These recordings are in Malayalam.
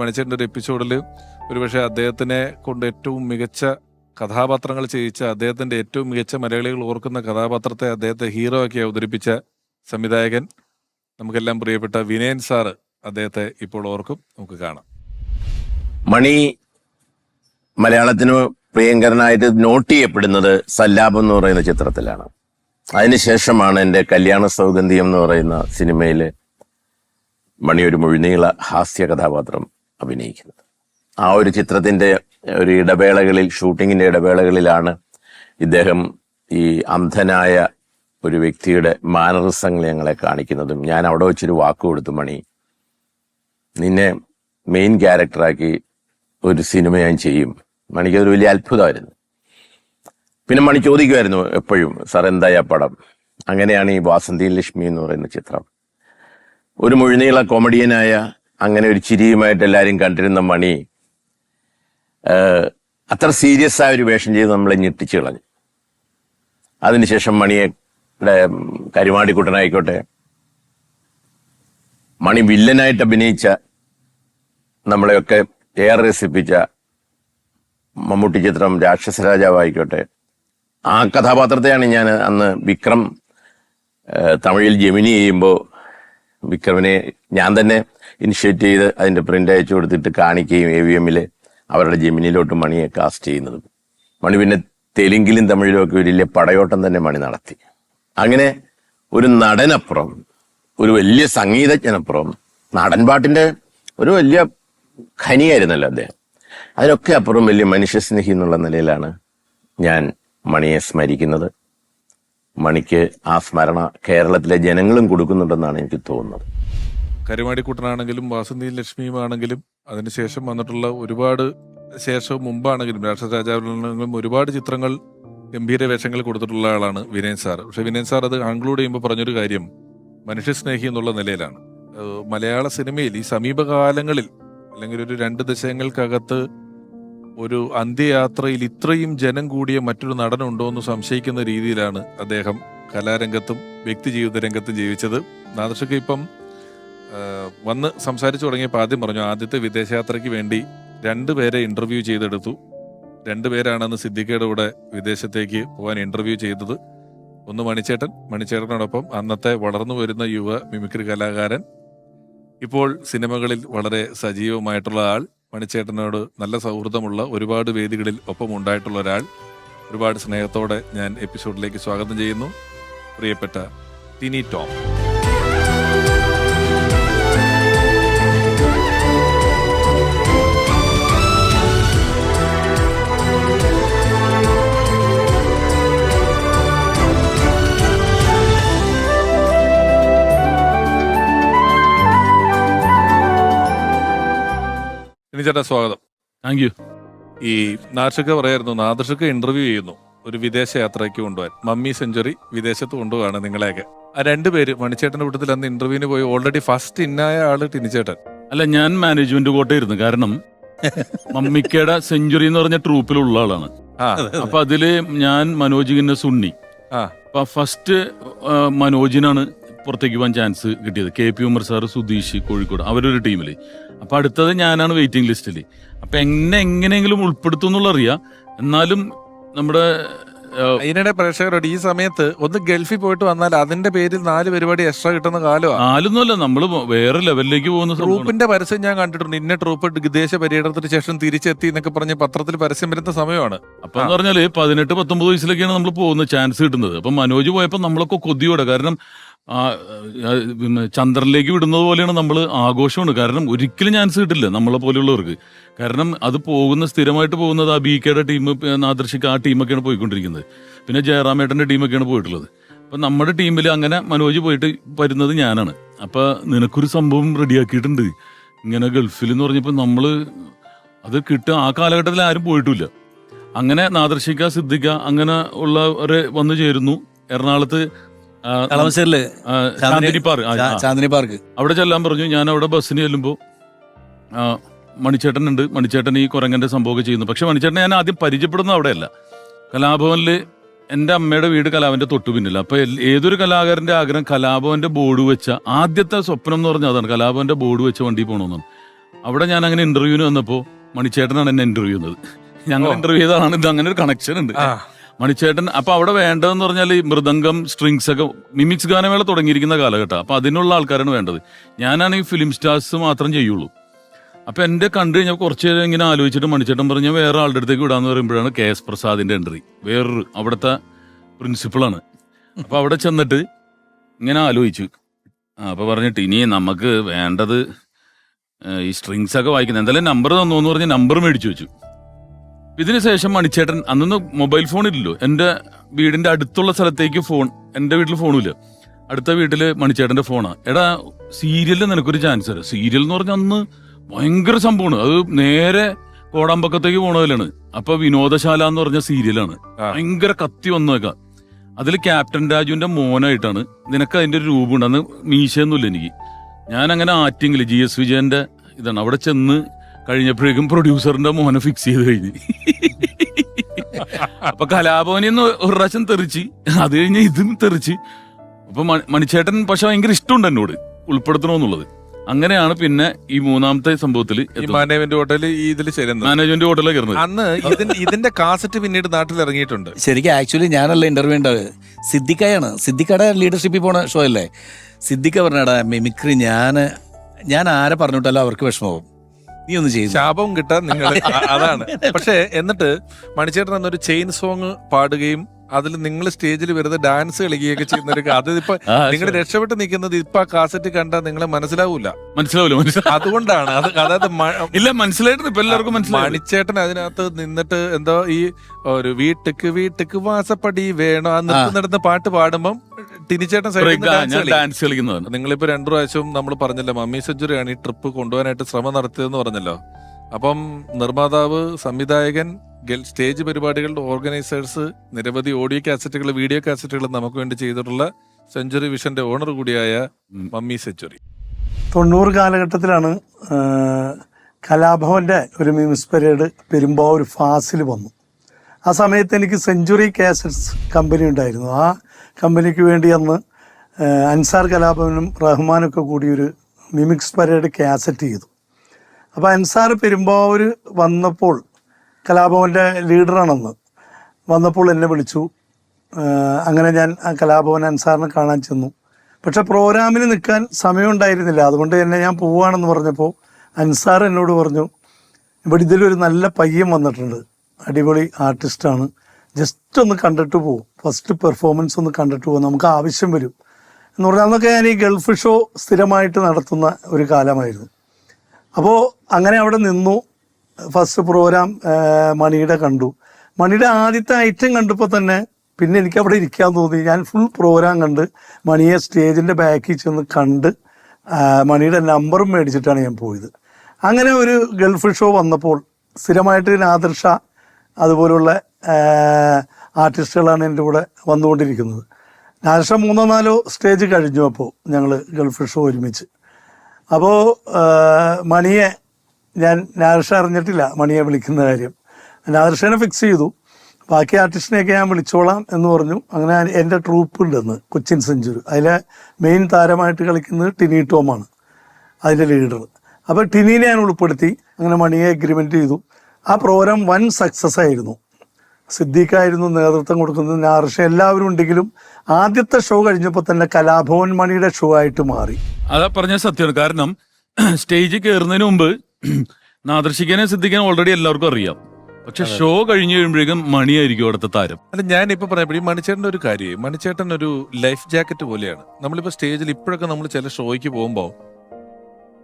മണിച്ചേട്ടന്റെ ഒരു എപ്പിസോഡിൽ ഒരുപക്ഷെ അദ്ദേഹത്തിനെ കൊണ്ട് ഏറ്റവും മികച്ച കഥാപാത്രങ്ങൾ ചെയ്യിച്ച അദ്ദേഹത്തിന്റെ ഏറ്റവും മികച്ച മലയാളികൾ ഓർക്കുന്ന കഥാപാത്രത്തെ അദ്ദേഹത്തെ ഹീറോ ആക്കി അവതരിപ്പിച്ച സംവിധായകൻ നമുക്കെല്ലാം പ്രിയപ്പെട്ട വിനയൻ സാറ് അദ്ദേഹത്തെ ഇപ്പോൾ ഓർക്കും. നമുക്ക് കാണാം. മണി മലയാളത്തിന് പ്രിയങ്കരനായിട്ട് നോട്ട് ചെയ്യപ്പെടുന്നത് സല്ലാപം എന്ന് പറയുന്ന ചിത്രത്തിലാണ്. അതിനുശേഷമാണ് എന്റെ കല്യാണ സൗഗന്ധിയം എന്ന് പറയുന്ന സിനിമയിൽ മണി ഒരു മുഴുനീള ഹാസ്യ കഥാപാത്രം അഭിനയിക്കുന്നത്. ആ ഒരു ചിത്രത്തിന്റെ ഒരു ഇടവേളകളിൽ ഷൂട്ടിങ്ങിന്റെ ഇടവേളകളിലാണ് ഇദ്ദേഹം ഈ അന്ധനായ ഒരു വ്യക്തിയുടെ മാനറിസങ്ങൾ ഞങ്ങളെ കാണിക്കുന്നതും. ഞാൻ അവിടെ വെച്ചൊരു വാക്ക് കൊടുത്തു മണി. നിന്നെ മെയിൻ ക്യാരക്ടറാക്കി ഒരു സിനിമ ഞാൻ ചെയ്യും. മണിക്ക് അതൊരു വലിയ അത്ഭുതമായിരുന്നു. പിന്നെ മണി ചോദിക്കുമായിരുന്നു എപ്പോഴും സാർ എന്തായി പടം? അങ്ങനെയാണ് ഈ വാസന്തി ലക്ഷ്മി എന്ന് പറയുന്ന ചിത്രം. ഒരു മുഴുനീള കൊമഡിയനായ അങ്ങനെ ഒരു ചിരിയുമായിട്ട് എല്ലാവരും കണ്ടിരുന്ന മണി അത്ര സീരിയസ് ആയ ഒരു വേഷം ചെയ്ത് നമ്മളെ ഞെട്ടിച്ചു കളഞ്ഞു. അതിനുശേഷം മണിയെ ഇവിടെ കരുമാടിക്കുട്ടനായിക്കോട്ടെ. മണി വില്ലനായിട്ട് അഭിനയിച്ച നമ്മളെയൊക്കെ ഏറെ രസിപ്പിച്ച മമ്മൂട്ടി ചിത്രം രാക്ഷസ രാജാവായിക്കോട്ടെ. ആ കഥാപാത്രത്തെയാണ് ഞാൻ അന്ന് വിക്രം തമിഴിൽ ജമിനി ചെയ്യുമ്പോൾ വിക്രമിനെ ഞാൻ തന്നെ ഇനിഷ്യേറ്റ് ചെയ്ത് അതിന്റെ പ്രിന്റ് അയച്ചു കൊടുത്തിട്ട് കാണിക്കുകയും എ വി എമ്മിൽ അവരുടെ ജെമിനിയിലോട്ട് മണിയെ കാസ്റ്റ് ചെയ്യുന്നത്. മണി പിന്നെ തെലുങ്കിലും തമിഴിലും ഒക്കെ വലിയ പടയോട്ടം തന്നെ മണി നടത്തി. അങ്ങനെ ഒരു നടനപ്പുറം ഒരു വലിയ സംഗീതജ്ഞനപ്പുറം നാടൻ പാട്ടിന്റെ ഒരു വലിയ ഖനിയായിരുന്നല്ലോ അദ്ദേഹം. അതിനൊക്കെ അപ്പുറം വലിയ മനുഷ്യസ്നേഹി എന്നുള്ള നിലയിലാണ് ഞാൻ മണിയെ സ്മരിക്കുന്നത്. മണിക്ക് ആ സ്മരണ കേരളത്തിലെ ജനങ്ങളും കൊടുക്കുന്നുണ്ടെന്നാണ് എനിക്ക് തോന്നുന്നത്. കരുമാടിക്കുട്ടനാണെങ്കിലും ലക്ഷ്മിയും ആണെങ്കിലും അതിനുശേഷം വന്നിട്ടുള്ള ഒരുപാട് ശേഷവും മുമ്പാണെങ്കിലും രാഷ്ട്രരാജാവിലാണെങ്കിലും ഒരുപാട് ചിത്രങ്ങൾ ഗംഭീര വേഷങ്ങൾ കൊടുത്തിട്ടുള്ള ആളാണ് വിനയൻ സാർ. പക്ഷെ വിനയൻ സാർ അത് കൺക്ലൂഡ് ചെയ്യുമ്പോൾ പറഞ്ഞൊരു കാര്യം മനുഷ്യസ്നേഹി എന്നുള്ള നിലയിലാണ്. മലയാള സിനിമയിൽ ഈ സമീപകാലങ്ങളിൽ അല്ലെങ്കിൽ ഒരു രണ്ട് ദശകങ്ങൾക്കകത്ത് ഒരു അന്ത്യയാത്രയിൽ ഇത്രയും ജനം കൂടിയ മറ്റൊരു നടനുണ്ടോ എന്ന് സംശയിക്കുന്ന രീതിയിലാണ് അദ്ദേഹം കലാരംഗത്തും വ്യക്തി ജീവിത രംഗത്തും ജീവിച്ചത്. നാദർഷക്ക് ഇപ്പം വന്ന് സംസാരിച്ചു തുടങ്ങിയപ്പോൾ ആദ്യം പറഞ്ഞു ആദ്യത്തെ വിദേശയാത്രയ്ക്ക് വേണ്ടി രണ്ടുപേരെ ഇന്റർവ്യൂ ചെയ്തെടുത്തു. രണ്ടുപേരാണെന്ന് സിദ്ദിഖയുടെ കൂടെ വിദേശത്തേക്ക് പോകാൻ ഇന്റർവ്യൂ ചെയ്തത് ഒന്ന് മണിച്ചേട്ടൻ. മണിച്ചേട്ടനോടൊപ്പം അന്നത്തെ വളർന്നു വരുന്ന യുവ മിമിക്രി കലാകാരൻ. ഇപ്പോൾ സിനിമകളിൽ വളരെ സജീവമായിട്ടുള്ള ആൾ. മണിച്ചേട്ടനോട് നല്ല സൗഹൃദമുള്ള ഒരുപാട് വേദികളിൽ ഒപ്പം ഉണ്ടായിട്ടുള്ള ഒരാൾ. ഒരുപാട് സ്നേഹത്തോടെ ഞാൻ എപ്പിസോഡിലേക്ക് സ്വാഗതം ചെയ്യുന്നു. പ്രിയപ്പെട്ട ടിനി ടോം. ചേട്ടാ സ്വാഗതം. താങ്ക് യു ഈ നാദർഷക്ക് പറയായിരുന്നു നാദർഷക്ക് ഇന്റർവ്യൂ ചെയ്യുന്നു. ഒരു വിദേശ യാത്രയ്ക്ക് കൊണ്ടുപോകാൻ. മമ്മി സെഞ്ചുറി വിദേശത്ത് കൊണ്ടുപോവാണ് നിങ്ങളെയൊക്കെ. ആ രണ്ടുപേര് മണിച്ചേട്ടന്റെ കൂട്ടത്തിൽ അന്ന് ഇന്റർവ്യൂവിന് പോയി ഓൾറെഡി ഫസ്റ്റ് ഇന്നായ ആൾ ടിനിച്ചേട്ടൻ. അല്ല ഞാൻ മാനേജ്മെന്റ് കോട്ടയായിരുന്നു. കാരണം മമ്മിക്കയുടെ സെഞ്ചുറി എന്ന് പറഞ്ഞ ട്രൂപ്പിലുള്ള ആളാണ്. അപ്പൊ അതിൽ ഞാൻ മനോജ് ഗിന്നസ് ഉണ്ണി അപ്പൊ ഫസ്റ്റ് മനോജിനാണ് പുറത്തേക്ക് പോകാൻ ചാൻസ് കിട്ടിയത്. K P Umar sir Sudheesh Kozhikode. അവരൊരു ടീമിൽ അപ്പൊ അടുത്തത് ഞാനാണ് വെയിറ്റിംഗ് ലിസ്റ്റിൽ അപ്പൊ എന്നെ എങ്ങനെയെങ്കിലും ഉൾപ്പെടുത്തും എന്നുള്ള അറിയാം എന്നാലും നമ്മുടെ അതിനിടെ പ്രേക്ഷകരോട് ഈ സമയത്ത് ഒന്ന് ഗൾഫിൽ പോയിട്ട് വന്നാൽ അതിന്റെ പേരിൽ നാല് പരിപാടി എക്സ്ട്രാ കിട്ടുന്ന കാലമാണ് നാലൊന്നുമല്ല നമ്മൾ വേറെ ലെവലിലേക്ക് പോകുന്ന. ട്രൂപ്പിന്റെ പരസ്യം ഞാൻ കണ്ടിട്ടുണ്ട്. ഇന്ന ട്രൂപ്പ് വിദേശ പര്യടനത്തിന് ശേഷം തിരിച്ചെത്തി എന്നൊക്കെ പറഞ്ഞ് പത്രത്തിൽ പരസ്യം വരുന്ന സമയമാണ്. അപ്പൊ എന്ന് പറഞ്ഞാൽ പതിനെട്ട് പത്തൊമ്പത് വയസ്സിലൊക്കെയാണ് നമ്മൾ പോകുന്ന ചാൻസ് കിട്ടുന്നത്. അപ്പൊ മനോജ് പോയപ്പോ നമ്മളൊക്കെ കൊതിയോടെ കാരണം ആ, പിന്നെ ചന്ദ്രനിലേക്ക് വിടുന്നത് പോലെയാണ് നമ്മൾ ആഘോഷമാണ്. കാരണം ഒരിക്കലും ചാൻസ് കിട്ടില്ല നമ്മളെ പോലെയുള്ളവർക്ക്. കാരണം അത് പോകുന്ന സ്ഥിരമായിട്ട് പോകുന്നത് ആ ബി കെയുടെ ടീം നാദർശിക്ക് ആ ടീമൊക്കെയാണ് പോയിക്കൊണ്ടിരിക്കുന്നത്. പിന്നെ ജയറാമേട്ടന്റെ ടീമൊക്കെയാണ് പോയിട്ടുള്ളത്. അപ്പം നമ്മുടെ ടീമിൽ അങ്ങനെ മനോജ് പോയിട്ട് വരുന്നത് ഞാനാണ്. അപ്പം നിനക്കൊരു സംഭവം റെഡിയാക്കിയിട്ടുണ്ട് ഇങ്ങനെ ഗൾഫിൽ എന്ന് പറഞ്ഞപ്പോൾ നമ്മൾ അത് കിട്ടുക ആ കാലഘട്ടത്തിൽ ആരും പോയിട്ടില്ല. അങ്ങനെ നാദർശിക്ക സിദ്ധിക്ക അങ്ങനെ ഉള്ളവരെ വന്നു ചേരുന്നു. എറണാകുളത്ത് കളമശ്ശേരിൽ ചാന്ദിനി പാർക്ക്. ചാന്ദിനി പാർക്ക്. അവിടെ ചെല്ലാൻ പറഞ്ഞു. ഞാൻ അവിടെ ബസ്സിന് ചെല്ലുമ്പോൾ മണിച്ചേട്ടൻ ഉണ്ട് മണിച്ചേട്ടൻ ഈ കുരങ്ങന്റെ സംഭവമൊക്കെ ചെയ്യുന്നു. പക്ഷെ മണിച്ചേട്ടനെ ഞാൻ ആദ്യം പരിചയപ്പെടുന്നത് അവിടെയല്ല. കലാഭവനിൽ എന്റെ അമ്മയുടെ വീട് കലാഭവന്റെ തൊട്ടു പിന്നില്ല അപ്പൊ ഏതൊരു കലാകാരന്റെ ആഗ്രഹം കലാഭവന്റെ ബോർഡ് വെച്ച ആദ്യത്തെ സ്വപ്നം എന്ന് പറഞ്ഞാൽ അതാണ്. കലാഭവന്റെ ബോർഡ് വെച്ച വണ്ടി പോകണമെന്നാണ് അവിടെ ഞാൻ അങ്ങനെ ഇന്റർവ്യൂവിന് വന്നപ്പോ മണിച്ചേട്ടനാണ് എന്നെ ഇന്റർവ്യൂ ചെയ്യുന്നത്. ഞങ്ങൾ ഇന്റർവ്യൂ ചെയ്തതാണ് ഇത് അങ്ങനെ ഒരു കണക്ഷൻ ഉണ്ട്. മണിച്ചേട്ടൻ അപ്പൊ അവിടെ വേണ്ടതെന്ന് പറഞ്ഞാൽ ഈ മൃദംഗം സ്ട്രിങ്സ് ഒക്കെ മിമിക്സ് ഗാനമേള തുടങ്ങിയിരിക്കുന്ന കാലഘട്ടം. അപ്പൊ അതിനുള്ള ആൾക്കാരാണ് വേണ്ടത്. ഈ ഫിലിം സ്റ്റാർസ് മാത്രം ചെയ്യുള്ളൂ. അപ്പൊ എന്റെ കണ്ടു കഴിഞ്ഞാൽ കുറച്ച് നേരം ഇങ്ങനെ ആലോചിച്ചിട്ട് മണിച്ചേട്ടൻ പറഞ്ഞ വേറെ ആളുടെ അടുത്തേക്ക് വിടാന്ന് പറയുമ്പോഴാണ് കെ എസ് പ്രസാദിന്റെ എൻട്രി വേറൊരു അവിടുത്തെ പ്രിൻസിപ്പളാണ് അപ്പൊ അവിടെ ചെന്നിട്ട് ഇങ്ങനെ ആലോചിച്ചു. അപ്പൊ പറഞ്ഞിട്ട് ഇനി നമുക്ക് വേണ്ടത് ഈ സ്ട്രിങ്സ് ഒക്കെ വായിക്കുന്നത് എന്തായാലും നമ്പർ തന്നു എന്ന് പറഞ്ഞ് നമ്പർ മേടിച്ചു വെച്ചു. ഇതിന് ശേഷം മണിച്ചേട്ടൻ അന്നൊന്നും മൊബൈൽ ഫോൺ ഇല്ലല്ലോ. എന്റെ വീടിന്റെ അടുത്തുള്ള സ്ഥലത്തേക്ക് ഫോൺ എന്റെ വീട്ടിൽ ഫോണില്ല അടുത്ത വീട്ടിൽ മണിച്ചേട്ടന്റെ ഫോണാണ് എടാ സീരിയലിൽ നിനക്കൊരു ചാൻസ് തരാം. സീരിയൽ എന്ന് പറഞ്ഞാൽ അന്ന് ഭയങ്കര സംഭവമാണ്. അത് നേരെ കോടാമ്പക്കത്തേക്ക് പോണതിലാണ് അപ്പൊ വിനോദശാല എന്ന് പറഞ്ഞ സീരിയലാണ്. ഭയങ്കര കത്തി വന്നേക്കാം. അതിൽ ക്യാപ്റ്റൻ രാജുവിന്റെ മോനായിട്ടാണ്. നിനക്ക് അതിന്റെ ഒരു രൂപമുണ്ട്. അന്ന് മീശയൊന്നുമില്ല എനിക്ക്. ഞാൻ അങ്ങനെ ആറ്റിങ്ങിൽ ജി എസ് വിജയന്റെ ഇതാണ്. അവിടെ ചെന്ന് കഴിഞ്ഞപ്പോഴേക്കും പ്രൊഡ്യൂസറിന്റെ മോനെ ഫിക്സ് ചെയ്ത് കഴിഞ്ഞ്. അപ്പൊ കലാഭവനിൽ നിന്ന് ഒരു പ്രാവശ്യം തെറിച്ച് അത് കഴിഞ്ഞ് ഇതും തെറിച്ച്. അപ്പൊ മണിച്ചേട്ടൻ പക്ഷെ ഭയങ്കര ഇഷ്ടമുണ്ട് എന്നോട് ഉൾപ്പെടുത്തണമെന്നുള്ളത്. അങ്ങനെയാണ് പിന്നെ ഈ മൂന്നാമത്തെ സംഭവത്തിൽ മാനേജ്മെന്റ് ഹോട്ടലിൽ ഹോട്ടൽ ഈ ഇതിൽ ചേരുന്നത്. മാനേജ്മെന്റ് ഹോട്ടലിൽ കയറുന്നത്. അന്ന് ഇതിന്റെ ഇതിന്റെ കാസറ്റ് പിന്നീട് നാട്ടിൽ ഇറങ്ങിയിട്ടുണ്ട്. ശരിക്കും ആക്ച്വലി ഞാനല്ല ഇന്റർവ്യൂ ഉണ്ടാവുക സിദ്ദിഖയാണ്. സിദ്ദിഖയുടെ ലീഡർഷിപ്പിൽ പോണ ഷോ അല്ലേ? സിദ്ദിഖ പറഞ്ഞടാ മിമിക്രി ഞാൻ ഞാൻ ആരെ പറഞ്ഞിട്ടല്ലോ അവർക്ക് വിഷമവും നീ ഒന്ന് ചെയ്തു ശാപവും കിട്ടാൻ നിങ്ങൾ അതാണ്. പക്ഷേ എന്നിട്ട് മണിച്ചേട്ടൻ എന്നൊരു ചെയിൻ സോങ് പാടുകയും അതിൽ നിങ്ങൾ സ്റ്റേജിൽ വെറുതെ ഡാൻസ് കളിക്കുകയൊക്കെ ചെയ്യുന്ന ഒരു അത് ഇപ്പൊ നിങ്ങൾ രക്ഷപ്പെട്ട് നിൽക്കുന്നത് ഇപ്പൊ ആ കാസറ്റ് കണ്ടാൽ നിങ്ങളെ മനസ്സിലാവൂല. മനസ്സിലാവില്ല മനസ്സിലാവും അതുകൊണ്ടാണ്. അത് അതായത് ഇല്ല മനസ്സിലായിട്ട് ഇപ്പൊ എല്ലാവർക്കും മനസ്സിലായി. മണിച്ചേട്ടൻ അതിനകത്ത് നിന്നിട്ട് എന്തോ ഈ ഒരു വീട്ടുക്ക് വീട്ടുക്ക് വാസപ്പടി വേണോ? ആ. നിർത്തി നടന്ന് പാട്ട് പാടുമ്പം ടിനിച്ചേട്ടൻ ഞാൻ ഡാൻസ് കളിക്കുന്നതാണ്. നിങ്ങളിപ്പോ രണ്ടു പ്രാവശ്യം നമ്മൾ പറഞ്ഞല്ലോ മമ്മി സെഞ്ചുറിയാണ് ഈ ട്രിപ്പ് കൊണ്ടുപോകാനായിട്ട് ശ്രമം നടത്തിയതെന്ന് പറഞ്ഞല്ലോ. അപ്പം നിർമ്മാതാവ് സംവിധായകൻ ഗൽ- സ്റ്റേജ് പരിപാടികളുടെ ഓർഗനൈസേഴ്സ് നിരവധി ഓഡിയോ കാസറ്റുകൾ വീഡിയോ കാസറ്റുകൾ നമുക്ക് വേണ്ടി ചെയ്തിട്ടുള്ള സെഞ്ചുറി വിഷന്റെ ഓണർ കൂടിയായ മമ്മി സെഞ്ചുറി. തൊണ്ണൂറ് കാലഘട്ടത്തിലാണ് കലാഭവന്റെ ഒരു മ്യൂസ് പരേഡ് പെരുമ്പാവൂർ ഫാസിൽ വന്നു. ആ സമയത്ത് എനിക്ക് സെഞ്ചുറി കാസറ്റ്സ് കമ്പനി ഉണ്ടായിരുന്നു. ആ കമ്പനിക്ക് വേണ്ടി അന്ന് അൻസാർ കലാഭവനും റഹ്മാനൊക്കെ കൂടി ഒരു മിമിക്സ് പരേഡ് കാസറ്റ് ചെയ്തു. അപ്പോൾ അൻസാർ പെരുമ്പാവൂർ വന്നപ്പോൾ കലാഭവന്റെ ലീഡറാണെന്ന് വന്നപ്പോൾ എന്നെ വിളിച്ചു. അങ്ങനെ ഞാൻ ആ കലാഭവൻ അൻസാറിനെ കാണാൻ ചെന്നു. പക്ഷെ പ്രോഗ്രാമിന് നിൽക്കാൻ സമയമുണ്ടായിരുന്നില്ല. അതുകൊണ്ട് തന്നെ ഞാൻ പോവുകയാണെന്ന് പറഞ്ഞപ്പോൾ അൻസാർ എന്നോട് പറഞ്ഞു ഇവിടെ ഇതിലൊരു നല്ല പയ്യൻ വന്നിട്ടുണ്ട്. അടിപൊളി ആർട്ടിസ്റ്റാണ്. ജസ്റ്റ് ഒന്ന് കണ്ടിട്ട് പോകും ഫസ്റ്റ് പെർഫോമൻസ് ഒന്ന് കണ്ടിട്ട് പോകും നമുക്ക് ആവശ്യം വരും. എന്ന് പറഞ്ഞാൽ അന്നൊക്കെ ഞാൻ ഈ ഗൾഫ് ഷോ സ്ഥിരമായിട്ട് നടത്തുന്ന ഒരു കാലമായിരുന്നു. അപ്പോൾ അങ്ങനെ അവിടെ നിന്നു. ഫസ്റ്റ് പ്രോഗ്രാം മണിയുടെ കണ്ടു. മണിയുടെ ആദ്യത്തെ ഐറ്റം കണ്ടപ്പോൾ തന്നെ പിന്നെ എനിക്ക് അവിടെ ഇരിക്കാൻ തോന്നി. ഞാൻ ഫുൾ പ്രോഗ്രാം കണ്ട് മണിയെ സ്റ്റേജിന്റെ ബാക്കിൽ ചെന്ന് കണ്ട് മണിയുടെ നമ്പറും മേടിച്ചിട്ടാണ് ഞാൻ പോയത്. അങ്ങനെ ഒരു ഗൾഫ് ഷോ വന്നപ്പോൾ സ്ഥിരമായിട്ട് നാദർഷ അതുപോലുള്ള ആർട്ടിസ്റ്റുകളാണ് എന്റെ കൂടെ വന്നുകൊണ്ടിരിക്കുന്നത്. ഞാൻ മൂന്നോ നാലോ സ്റ്റേജ് കഴിഞ്ഞു അപ്പോൾ ഞങ്ങൾ ഗൾഫ് ഷോ ഒരുമിച്ച്. അപ്പോൾ മണിയെ ഞാൻ നാദർഷ അറിഞ്ഞിട്ടില്ല മണിയെ വിളിക്കുന്ന കാര്യം. നാദർഷനെ ഫിക്സ് ചെയ്തു. ബാക്കി ആർട്ടിസ്റ്റിനെയൊക്കെ ഞാൻ വിളിച്ചോളാം എന്ന് പറഞ്ഞു. അങ്ങനെ എന്റെ ട്രൂപ്പ് ഉണ്ടെന്ന് കൊച്ചിൻ സെഞ്ചുറി. അതിലെ മെയിൻ താരമായിട്ട് കളിക്കുന്നത് ടിനി ടോമാണ് അതിന്റെ ലീഡർ അപ്പോൾ ടിനീനെ ഞാൻ ഉൾപ്പെടുത്തി. അങ്ങനെ മണിയെ എഗ്രിമെന്റ് ചെയ്തു. ആ പ്രോഗ്രാം വൻ സക്സസ് ആയിരുന്നു. സിദ്ദീഖായിരുന്നു നേതൃത്വം കൊടുക്കുന്നത്. നാർഷ എല്ലാവരും ഉണ്ടെങ്കിലും ആദ്യത്തെ ഷോ കഴിഞ്ഞപ്പോൾ തന്നെ കലാഭവൻ മണിയുടെ ഷോ ആയിട്ട് മാറി. അതാ പറഞ്ഞ സത്യമാണ് കാരണം സ്റ്റേജിൽ കയറുന്നതിന് മുമ്പ് നാദർശിക്കാനും സിദ്ധിക്കാനും ഓൾറെഡി എല്ലാവർക്കും അറിയാം. പക്ഷെ ഷോ കഴിഞ്ഞു കഴിയുമ്പോഴേക്കും മണിയായിരിക്കും അവിടുത്തെ താരം. അല്ല ഞാൻ ഇപ്പൊ പറഞ്ഞപ്പോൾ ഈ മണിച്ചേട്ടന്റെ ഒരു കാര്യം. മണിച്ചേട്ടൻ ഒരു ലൈഫ് ജാക്കറ്റ് പോലെയാണ്. നമ്മളിപ്പോ സ്റ്റേജിൽ ഇപ്പോഴൊക്കെ നമ്മൾ ചില ഷോയ്ക്ക് പോകുമ്പോൾ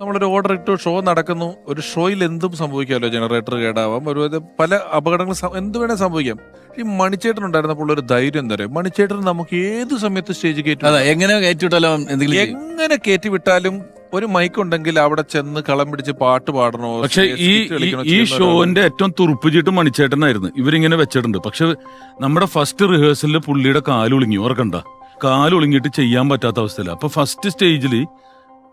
നമ്മളൊരു ഓർഡർ ഇട്ടു ഷോ നടക്കുന്നു. ഒരു ഷോയിൽ എന്തും സംഭവിക്കാമല്ലോ ജനറേറ്റർ കേടാവാം. ഒരു പല അപകടങ്ങൾ എന്ത് വേണേ സംഭവിക്കാം. ഈ മണിച്ചേട്ടൻ ഉണ്ടായിരുന്നപ്പോൾ ഒരു ധൈര്യം എന്താ പറയുക മണിച്ചേട്ടൻ നമുക്ക് ഏത് സമയത്ത് സ്റ്റേജ് കയറ്റി? അതെ എങ്ങനെ കയറ്റിവിട്ടാലോ എന്തെങ്കിലും എങ്ങനെ കയറ്റി വിട്ടാലും ഒരു മൈക്ക് ഉണ്ടെങ്കിൽ അവിടെ ചെന്ന് കളം പിടിച്ച് പാട്ട് പാടണോ? പക്ഷെ ഈ ഈ-. ഷോന്റെ ഏറ്റവും തുറുപ്പുചീട്ട് മണിച്ചേട്ടനായിരുന്നു. ഇവരിങ്ങനെ വെച്ചിട്ടുണ്ട്. പക്ഷെ നമ്മുടെ ഫസ്റ്റ് റിഹേഴ്സലിൽ പുള്ളിയുടെ കാലുളിങ്ങി ഓർക്കണ്ട കാലുളിങ്ങിട്ട് ചെയ്യാൻ പറ്റാത്ത അവസ്ഥയില്ല അപ്പൊ ഫസ്റ്റ് സ്റ്റേജിൽ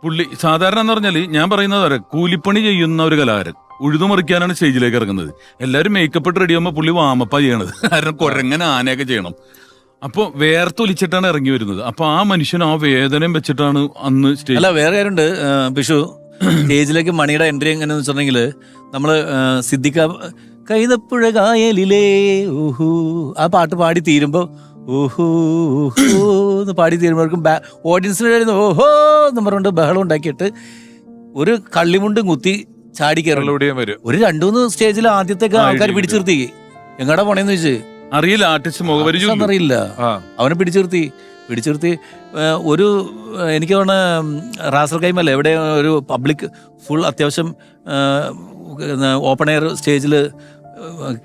പുള്ളി സാധാരണ എന്ന് പറഞ്ഞാൽ ഞാൻ പറയുന്നത് അറിയാം കൂലിപ്പണി ചെയ്യുന്ന ഒരു കലാകാരൻ. ഉഴുതുമറിക്കാനാണ് സ്റ്റേജിലേക്ക് ഇറങ്ങുന്നത്. എല്ലാവരും മേക്കപ്പ് ഇട്ട് റെഡി ആകുമ്പോൾ പുള്ളി വാമപ്പ ചെയ്യണത്. കാരണം കുരങ്ങനെ ആനയൊക്കെ ചെയ്യണം. അപ്പോൾ വേർത്തൊലിച്ചിട്ടാണ് ഇറങ്ങി വരുന്നത്. അപ്പൊ ആ മനുഷ്യൻ ആ വേദനയും വെച്ചിട്ടാണ് അന്ന് സ്റ്റേജ് അല്ല വേറെ കാര്യമുണ്ട്. പിഷു സ്റ്റേജിലേക്ക് മണിയുടെ എൻട്രി എങ്ങനെയാന്ന് വെച്ചിട്ടുണ്ടെങ്കിൽ നമ്മൾ സിദ്ധിക്ക കൈതപ്പുഴ കായലിലേ ഊഹു. ആ പാട്ട് പാടി തീരുമ്പോ ഊഹു എന്ന് പാടി തീരുമ്പോഴേക്കും ഓഡിയൻസിന് ഓഹോ എന്ന് പറഞ്ഞുകൊണ്ട് ബഹളം ഉണ്ടാക്കിയിട്ട് ഒരു കള്ളിമുണ്ടും കുത്തി ചാടി വരും. ഒരു രണ്ടു മൂന്ന് സ്റ്റേജിൽ ആദ്യത്തെ ആൾക്കാർ പിടിച്ചു നിർത്തി എങ്ങടാ പോണേന്ന് ചോദിച്ചു? അറിയില്ല ആർട്ടിസ്റ്റ്. അറിയില്ല. അവനെ പിടിച്ചു നിർത്തി പിടിച്ചു നിർത്തി ഒരു എനിക്ക് തോന്നുന്ന റാസൽ കൈമല്ല എവിടെ ഒരു പബ്ലിക് ഫുൾ അത്യാവശ്യം ഓപ്പൺ എയർ സ്റ്റേജിൽ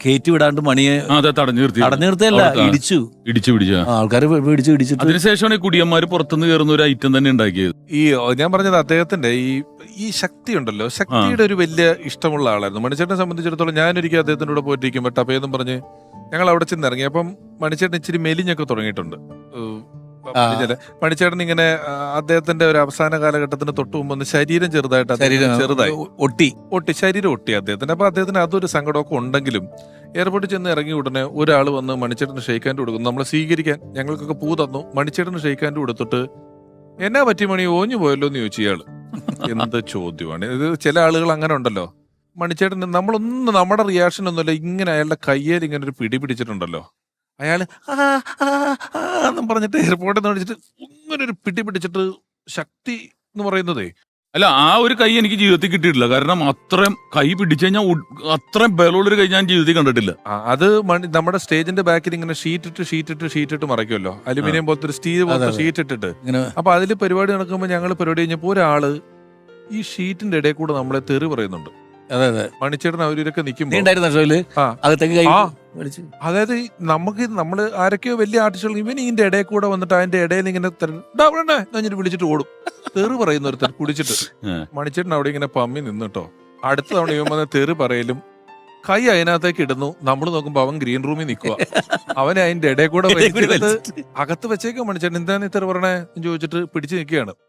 കയറ്റി വിടാണ്ട് മണിയെ അതെ തടഞ്ഞു നിർത്തി തടഞ്ഞു നിർത്തിയല്ല. ഇടിച്ചു. ഇടിച്ചു പിടിച്ചു. ആൾക്കാർ പിടിച്ചു ഇടിച്ചിട്ട് അതിനുശേഷമാണ് ഈ കുടിയന്മാർ പുറത്തുനിന്ന് കയറുന്ന ഒരു ഐറ്റം തന്നെ ഉണ്ടാക്കിയത്. ഈ ഞാൻ പറഞ്ഞത് അദ്ദേഹത്തിന്റെ ഈ ഈ ശക്തി ഉണ്ടല്ലോ. ശക്തിയുടെ ഒരു വലിയ ഇഷ്ടമുള്ള ആളായിരുന്നു. മണിച്ചേട്ടനെ സംബന്ധിച്ചിടത്തോളം ഞാനൊരിക്കലും അദ്ദേഹത്തിന്റെ കൂടെ പോയിട്ടിരിക്കുമ്പോൾ ടപ്പേന്നും പറഞ്ഞ് ഞങ്ങൾ അവിടെ ചെന്നിറങ്ങി. അപ്പം മണിച്ചേട്ടൻ ഇച്ചിരി മെലിഞ്ഞൊക്കെ തുടങ്ങിയിട്ടുണ്ട്. മണിച്ചേട്ടൻ- മണിച്ചേട്ടൻ ഇങ്ങനെ അദ്ദേഹത്തിന്റെ ഒരു അവസാന കാലഘട്ടത്തിന് തൊട്ട് മുമ്പ് ഒന്ന് ശരീരം ചെറുതായിട്ട് ചെറുതായി. ഒട്ടി. ഒട്ടി ശരീരം ഒട്ടി അദ്ദേഹത്തിന്. അപ്പൊ അദ്ദേഹത്തിന് അതൊരു സങ്കടമൊക്കെ ഉണ്ടെങ്കിലും എയർപോർട്ടിൽ ചെന്ന് ഇറങ്ങി ഉടനെ ഒരാൾ വന്ന് മണിച്ചേട്ടന് ഷെയ്ക്കാന്റെ കൊടുക്കുന്നു. നമ്മളെ സ്വീകരിക്കാൻ ഞങ്ങൾക്കൊക്കെ പൂ തന്നു. മണിച്ചേട്ടന് ഷെയ്ക്കാന്റെ കൊടുത്തിട്ട് എന്നാ പറ്റി മണി? ഓഞ്ഞു പോയല്ലോ എന്ന് ചോദിച്ചു ഇയാൾ. എന്ത് ചോദ്യമാണ്. ഇത് ചില ആളുകൾ അങ്ങനെ ഉണ്ടല്ലോ. മണിച്ചേട്ടന് നമ്മളൊന്നും നമ്മുടെ റിയാക്ഷൻ ഒന്നുമില്ല. ഇങ്ങനെ അയാളുടെ കയ്യേൽ ഇങ്ങനെ ഒരു പിടി പിടിച്ചിട്ടുണ്ടല്ലോ. അയാൾ ആ, ആ, ആ എന്നും പറഞ്ഞിട്ട് എയർപോർട്ടിൽ നിന്ന് വിളിച്ചിട്ട് ഇങ്ങനെ ഒരു പിടി പിടിച്ചിട്ട് ശക്തി എന്ന് പറയുന്നതേ. അല്ല ആ ഒരു കൈ എനിക്ക് ജീവിതത്തിൽ കിട്ടിയിട്ടില്ല. കാരണം അത്രയും കൈ പിടിച്ചു കഴിഞ്ഞാൽ അത്രയും ബലമുള്ളൊരു കൈ ഞാൻ ജീവിതത്തിൽ കണ്ടിട്ടില്ല. ആ, അത് മണി നമ്മുടെ സ്റ്റേജിന്റെ ബാക്കിൽ ഇങ്ങനെ ഷീറ്റ് ഇട്ട് ഷീറ്റ് ഇട്ട് ഷീറ്റ് ഇട്ട് മറയ്ക്കുമല്ലോ അലുമിനിയം പോലത്തെ ഒരു സ്റ്റീൽ പോലത്തെ. ഷീറ്റ് ഇട്ടിട്ട്. ഇങ്ങനെ അപ്പൊ അതിൽ പരിപാടി നടക്കുമ്പോൾ ഞങ്ങൾ പരിപാടി കഴിഞ്ഞപ്പോൾ ഒരാൾ ഈ ഷീറ്റിന്റെ ഇടയിൽ കൂടെ നമ്മളെ തെറി പറയുന്നുണ്ട്. അതെ അതെ. മണിച്ചേട്ടൻ അവരൊക്കെ നീ നിൽക്കുമ്പോൾ ഉണ്ടായിരുന്ന ഷോയിൽ? ആ. അകത്തേക്ക് കൈ ആ. അതായത് നമുക്ക് നമ്മൾ ആരൊക്കെയോ വലിയ ആർട്ടിസ്റ്റുകൾ ഇവൻ ഇതിന്റെ ഇടയിൽ കൂടെ വന്നിട്ട് അതിന്റെ ഇടയിൽ ഇങ്ങനെ കഴിഞ്ഞിട്ട് ഡാ വിളിച്ചിട്ട് ഓടും. തെറി പറയുന്ന ഒരുത്തൻ കുടിച്ചിട്ട്. മണിച്ചിട്ട് മണിച്ചേട്ടൻ അവിടെ ഇങ്ങനെ പമ്മി നിന്നിട്ടോ അടുത്ത തവണ ഇവൻ വന്ന് തെറി പറയലും കൈ അതിനകത്തേക്ക് ഇടുന്നു. നമ്മൾ നോക്കുമ്പോ അവൻ ഗ്രീൻ റൂമിൽ നിൽക്കുക അവൻ അതിന്റെ ഇടയിൽ കൂടെ ഇടയിൽ കൂടി അകത്ത് വെച്ചേക്കും മണിച്ചേട്ടൻ. എന്താണ് ഇത്ര പറഞ്ഞേ ചോദിച്ചിട്ട് പിടിച്ചു നിൽക്കുകയാണ്.